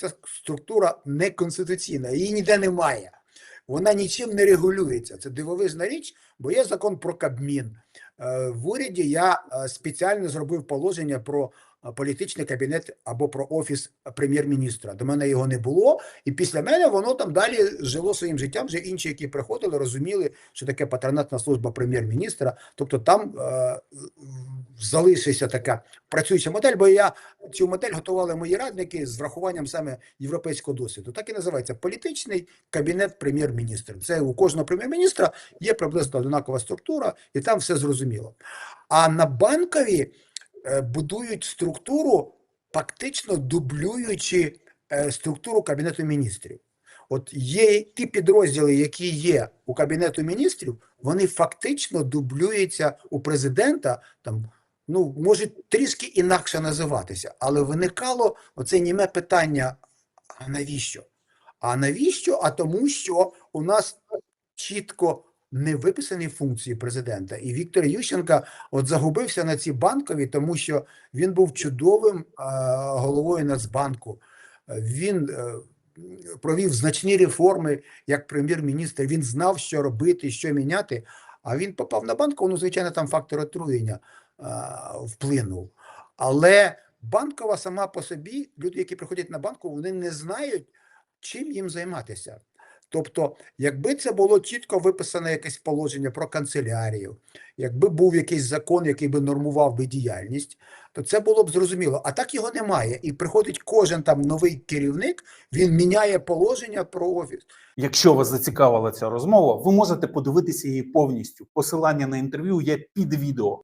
ця структура неконституційна, її ніде немає. Вона нічим не регулюється. Це дивовижна річ, бо є закон про Кабмін. Е, В уряді я е, спеціально зробив положення про е, політичний кабінет або про офіс прем'єр-міністра. До мене його не було, і після мене воно там далі жило своїм життям. Вже інші, які приходили, розуміли, що таке патронатна служба прем'єр-міністра. Тобто там е, залишиться така працююча модель, бо я цю модель готували мої радники з врахуванням саме європейського досвіду. Так і називається політичний кабінет прем'єр-міністра. Це у кожного прем'єр-міністра є приблизно однакова структура, і там все зрозуміло. А на банкові е, будують структуру, фактично дублюючи е, структуру кабінету міністрів. От є ті підрозділи, які є у кабінету міністрів, вони фактично дублюються у президента. Там ну можуть трішки інакше називатися, але виникало оце німе питання: а навіщо? А навіщо? А тому, що у нас чітко не виписані функції президента. І Віктор Ющенка от загубився на ці банкові, тому що він був чудовим е, головою Нацбанку. Він е, провів значні реформи як прем'єр-міністр. Він знав, що робити, що міняти. А він попав на банку, ну, звичайно, там фактор отруєння е, вплинув. Але банкова сама по собі, люди, які приходять на банку, вони не знають, чим їм займатися. Тобто, якби це було чітко виписане якесь положення про канцелярію, якби був якийсь закон, який би нормував би діяльність, то це було б зрозуміло. А так його немає. І приходить кожен там новий керівник, він міняє положення про офіс. Якщо вас зацікавила ця розмова, ви можете подивитися її повністю. Посилання на інтерв'ю є під відео.